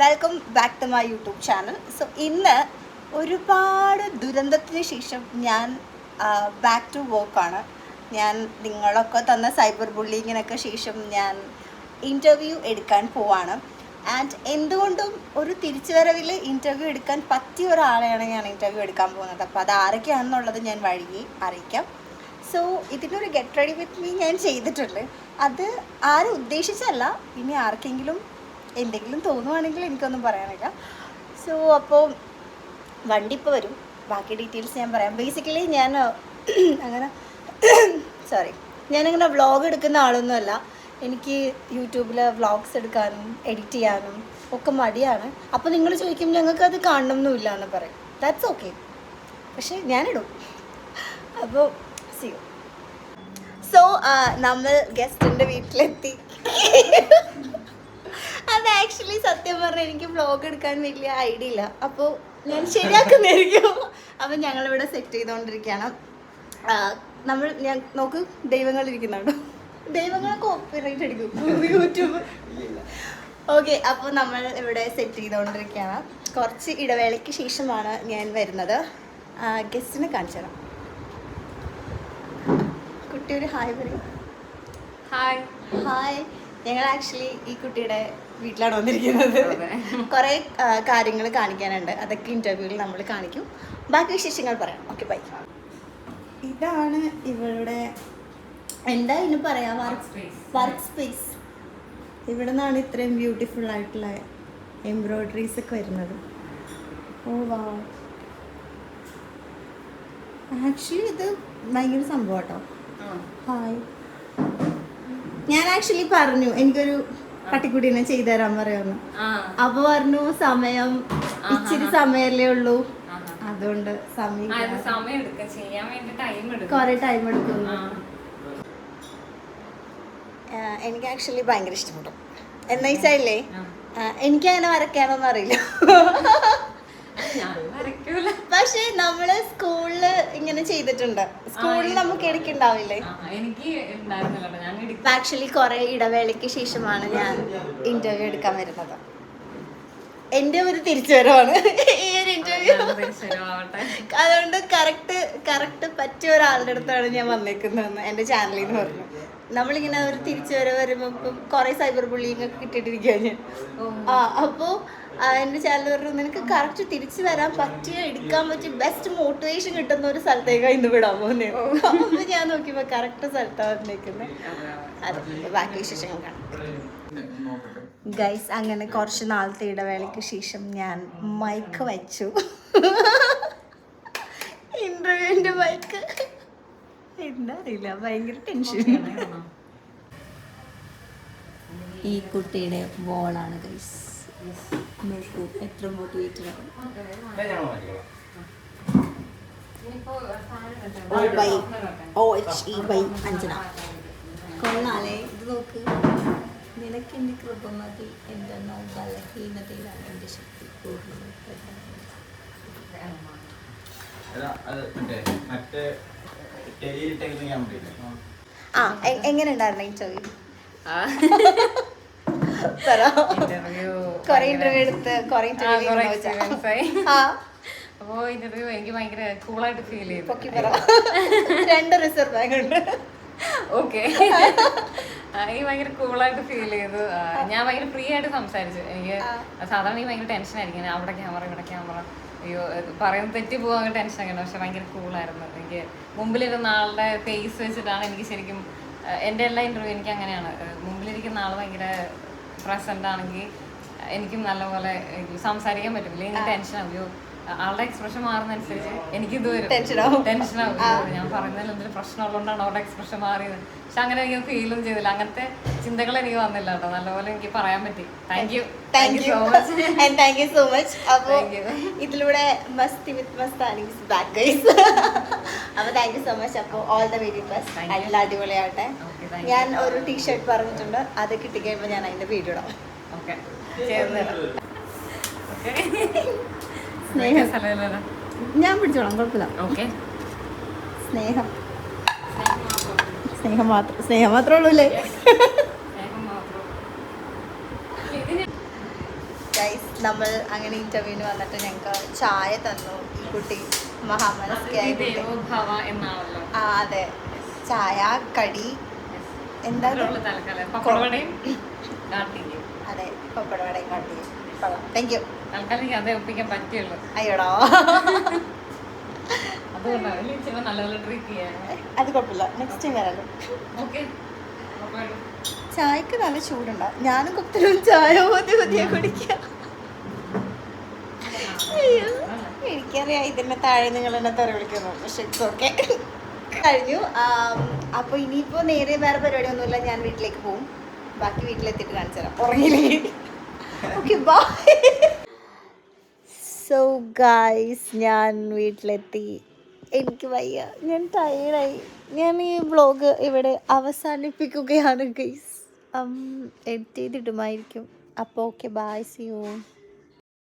Welcome back to my YouTube channel so ഇന്ന് ഒരുപാട് ദുരന്തത്തിന് ശേഷം ഞാൻ ബാക്ക് ടു വർക്കാണ് ഞാൻ നിങ്ങളൊക്കെ തന്ന സൈബർ ബുള്ളിങ്ങിനൊക്കെ ശേഷം ഞാൻ ഇന്റർവ്യൂ എടുക്കാൻ പോവാണ്. ആൻഡ് എന്തുകൊണ്ടും ഒരു തിരിച്ചുവരവിൽ ഇന്റർവ്യൂ എടുക്കാൻ പറ്റിയ ഒരാളെയാണ് ഞാൻ ഇന്റർവ്യൂ എടുക്കാൻ പോകുന്നത്. അപ്പോൾ അത് ആരൊക്കെയാണെന്നുള്ളത് ഞാൻ വഴിയെ അറിയിക്കാം. സോ ഇതിനൊരു ഗെറ്റ് റെഡി വിത്ത് മീ ഞാൻ ചെയ്തിട്ടുണ്ട്. അത് ആരും ഉദ്ദേശിച്ചല്ല ഇനി ആർക്കെങ്കിലും എന്തെങ്കിലും തോന്നുവാണെങ്കിൽ എനിക്കൊന്നും പറയാനില്ല. സോ അപ്പോൾ വണ്ടി ഇപ്പോൾ വരും. ബാക്കി ഡീറ്റെയിൽസ് ഞാൻ പറയാം. ബേസിക്കലി ഞാൻ അങ്ങനെ സോറി ഞാനങ്ങനെ വ്ളോഗ് എടുക്കുന്ന ആളൊന്നുമല്ല. എനിക്ക് യൂട്യൂബിൽ വ്ളോഗ്സ് എടുക്കാനും എഡിറ്റ് ചെയ്യാനും ഒക്കെ മടിയാണ്. അപ്പോൾ നിങ്ങൾ ചോദിക്കും ഞങ്ങൾക്കത് കാണണമെന്നില്ല എന്ന് പറയും. ദാറ്റ്സ് ഓക്കെ പക്ഷേ ഞാനിടും. അപ്പോൾ സിയോ സോ നമ്മൾ ഗസ്റ്റിന്റെ വീട്ടിലെത്തി. അത് ആക്ച്വലി സത്യം പറഞ്ഞാൽ എനിക്ക് വ്ളോഗ് എടുക്കാൻ വലിയ ഐഡിയ ഇല്ല. അപ്പോൾ ഞാൻ ശരിയാക്കുന്നതായിരിക്കും ഞങ്ങൾ ഇവിടെ സെറ്റ് ചെയ്തുകൊണ്ടിരിക്കുകയാണ് നമ്മൾ ഞാൻ നോക്ക് ദൈവങ്ങൾ ഇരിക്കുന്നുണ്ടോ? ദൈവങ്ങളെ കോപ്പിറൈറ്റ് അടിക്കും. യൂട്യൂബ്. ഓക്കെ അപ്പോൾ നമ്മൾ ഇവിടെ സെറ്റ് ചെയ്തുകൊണ്ടിരിക്കുകയാണ് കുറച്ച് ഇടവേളയ്ക്ക് ശേഷമാണ് ഞാൻ വരുന്നത്. ഗസ്റ്റിനെ കാണിച്ചു തരാം. കുട്ടി ഒരു ഹായ് പറയും. ഹായ് ഹായ് ഞങ്ങൾ ആക്ച്വലി ഈ കുട്ടിയുടെ വീട്ടിലാണ് വന്നിരിക്കുന്നത്. കുറെ കാര്യങ്ങൾ കാണിക്കാനുണ്ട്. അതൊക്കെ ഇന്റർവ്യൂവിൽ നമ്മൾ കാണിക്കും. ബാക്കി വിശേഷങ്ങൾ പറയാം. ഓക്കെ ബൈ ഇതാണ് ഇവളുടെ എന്താ ഇനി പറയാ? വർക്ക്. വർക്ക് സ്പേസ് ഇവിടെ നിന്നാണ് ഇത്രയും ബ്യൂട്ടിഫുൾ ആയിട്ടുള്ള എംബ്രോയിഡറീസ് ഒക്കെ വരുന്നത്. ഓ വാ ആക്ച്വലി ഇത് ഭയങ്കര സംഭവം കേട്ടോ. ഹായ് ഞാൻ ആക്ച്വലി പറഞ്ഞു എനിക്കൊരു പട്ടിക്കുട്ടീനെ ചെയ്തു തരാൻ പറയുന്നു. ആ. അപ്പൊ പറഞ്ഞു സമയം ഇച്ചിരി സമയല്ലേ ഉള്ളൂ. അതുകൊണ്ട് സമയം ആ, സമയം എടുക്കും. ചെയ്യാൻ വേണ്ടി ടൈം എടുക്കും. കുറെ ടൈം. ആ, എനിക്ക് ആക്ച്വലി ഭയങ്കര ഇഷ്ടപ്പെട്ടു. എന്ന് വെച്ചാലേ. എനിക്ക് അങ്ങനെ വരയ്ക്കാനൊന്നും അറിയില്ല. പക്ഷെ നമ്മൾ സ്കൂളിൽ ഇങ്ങനെ ചെയ്തിട്ടുണ്ട്. സ്കൂളിൽ നമുക്ക് ഇടയ്ക്ക് ഉണ്ടാവില്ലേ? എനിക്ക് ആക്ച്വലി കുറെ ഇടവേളയ്ക്ക് ശേഷമാണ് ഞാൻ ഇന്റർവ്യൂ എടുക്കാൻ വരുന്നത്. എന്റെ ഒരു തിരിച്ചുവരവാണ്. ഈ ഒരു ഇന്റർവ്യൂ അതുകൊണ്ട് കറക്റ്റ് കറക്റ്റ് പറ്റിയ ഒരാളുടെ അടുത്താണ് ഞാൻ വന്നേക്കുന്നതെന്ന് എന്റെ ചാനലിൽ നിന്ന് പറഞ്ഞു. നമ്മളിങ്ങനെ ഒരു തിരിച്ചു വരുമ്പോ കുറേ സൈബർ ബുള്ളിങ് ഒക്കെ കിട്ടിയിട്ടിരിക്കുക ഞാൻ. ആ അപ്പോൾ എന്റെ ചാനൽ പറഞ്ഞു നിനക്ക് കറക്റ്റ് തിരിച്ചു വരാൻ പറ്റിയ എടുക്കാൻ പറ്റിയ ബെസ്റ്റ് മോട്ടിവേഷൻ കിട്ടുന്ന ഒരു സ്ഥലത്തേക്കാ ഇന്ന് വിടാൻ പോകുന്നത് അപ്പോൾ ഞാൻ നോക്കിയപ്പോൾ കറക്റ്റ് സ്ഥലത്താണ് വന്നേക്കുന്നത് അതെ ബാക്കി വിശേഷങ്ങൾ കാണാം. ഗൈസ് അങ്ങനെ കുറച്ച് നാളത്തെ ഇടവേളയ്ക്ക് ശേഷം ഞാൻ മൈക്ക് വെച്ചു. ഇന്റർവ്യൂവിന്റെ മൈക്ക് എന്താ അറിയില്ല ഭയങ്കര ടെൻഷൻ ഈ കുട്ടിയുടെ ബോളാണ് ഗൈസ് നോക്കൂ എത്ര ഓ bye. Oh H E bye Anjana. കൊള്ളാലേ ഇത് നോക്ക്. നിനക്ക് എന്റെ കൃപ മതി എന്റെ ബലഹീനതയിലാണ് എന്റെ ശക്തി. പൂർണമായി? ആ എങ്ങനെ ഉണ്ടായിരുന്നു ഈ ആ. പറ കൊറേ ഇന്റർവ്യൂ എടുത്ത് കൊറേ ഇന്റർവ്യൂ അപ്പോ ഇന്റർവ്യൂ എനിക്ക് ഭയങ്കര കൂളായിട്ട് ഫീൽ ചെയ്തു. രണ്ട് റിസർവ് ബാങ്ക് ഉണ്ട്. ഓക്കെ എനിക്ക് ഭയങ്കര കൂളായിട്ട് ഫീൽ ചെയ്തു. ഞാൻ ഭയങ്കര ഫ്രീ ആയിട്ട് സംസാരിച്ചു. എനിക്ക് സാധാരണ എനിക്ക് ഭയങ്കര ടെൻഷൻ ആയിരിക്കും. അവിടെ ക്യാമറ ഇവിടെ ക്യാമറ അയ്യോ പറയുന്നത് തെറ്റി പോകാൻ ടെൻഷൻ ആയിരുന്നു പക്ഷെ ഭയങ്കര കൂളായിരുന്നു എനിക്ക് മുമ്പിലിരുന്ന ആളുടെ ഫേസ് വെച്ചിട്ടാണ് എനിക്ക് ശരിക്കും എന്റെ എല്ലാ ഇന്റർവ്യൂ എനിക്ക് അങ്ങനെയാണ്. മുമ്പിലിരിക്കുന്ന ആൾ ഭയങ്കര പ്രസന്റ് ആണെങ്കിൽ എനിക്കും നല്ലപോലെ എനിക്ക് സംസാരിക്കാൻ പറ്റും ഇല്ലെങ്കിൽ ടെൻഷൻ ആവുമോ ആളുടെ എക്സ്പ്രഷൻ മാറുന്നതനുസരിച്ച് എനിക്കിത് വരും. ടെൻഷനാവും ആവും. ഞാൻ പറയുന്നതിൽ എന്തെങ്കിലും പ്രശ്നം ഉള്ളതുകൊണ്ടാണ് അവിടെ എക്സ്പ്രഷൻ മാറിയത്. പക്ഷെ അങ്ങനെ എനിക്ക് ഫീലും ചെയ്തില്ല. അങ്ങനത്തെ ചിന്തകൾ എനിക്ക് വന്നില്ല കേട്ടോ. നല്ലപോലെ എനിക്ക് പറയാൻ പറ്റി. Thank you thank you so much and thank you so much അപ്പോൾ. ഇതിലൂടെ Masti with Mastani back guys അപ്പോൾ താങ്ക് യു സോ മച്ച് അപ്പോൾ ഓൾ ദ വെരി ബെസ്റ്റ് അടിപൊളിയാവട്ടെ. ഞാൻ ഒരു ടീഷർട്ട് പറഞ്ഞിട്ടുണ്ട് അത് കിട്ടിക്കഴിയുമ്പോൾ ഞാൻ അതിന്റെ വീഡിയോ ഇടാം. സ്നേഹം. ഞാൻ പിടിച്ചോളാം കുഴപ്പമില്ല. ഓക്കെ. സ്നേഹം. സ്നേഹം മാത്രം. സ്നേഹം മാത്രമേ ഉള്ളൂ അല്ലേ? നമ്മൾ അങ്ങനെ ഇന്റർവ്യൂവിന് വന്നിട്ട് ഞങ്ങൾക്ക് ചായ തന്നു ഈ കുട്ടി മഹാമനസ്കിയായി ആ അതെ. ചായ കടി പപ്പടവടയും കാട്ടിയും അതെ പപ്പടവടയും കട്ടി താങ്ക് യു തൽക്കാലം അതേ ഒപ്പിക്കാൻ പറ്റുള്ളൂ. അയ്യോടാ. കുഴപ്പമില്ല നെക്സ്റ്റ് ടൈം വരാലോ. ചായക്ക് നല്ല ചൂടുണ്ടോ. ഞാനും കുപ്പത്തിലും ചായ മതി മതിയെ കുടിക്കാം. എനിക്കറിയാം ഇതിന്റെ താഴെ നിങ്ങൾ എന്നെ തെറി വിളിക്കുന്നു പക്ഷെ ഇറ്റ്സ് ഓക്കെ കഴിഞ്ഞു. അപ്പോൾ ഇനിയിപ്പോൾ നേരെ വേറെ പരിപാടി ഒന്നുമില്ല ഞാൻ വീട്ടിലേക്ക് പോകും ബാക്കി വീട്ടിലെത്തിയിട്ട് കാണിച്ചു തരാം. ഉറങ്ങിയില്ലേ ഓക്കെ ബൈ സോ ഗായ്സ് ഞാൻ വീട്ടിലെത്തി. എനിക്ക് വയ്യ. ഞാൻ ടയേർഡായി ഞാൻ ഈ വ്ളോഗ് ഇവിടെ അവസാനിപ്പിക്കുകയാണ് ഗൈസ് എഡിറ്റ് ചെയ്തിടുമായിരിക്കും അപ്പോൾ ഓക്കെ ബായ് സി യു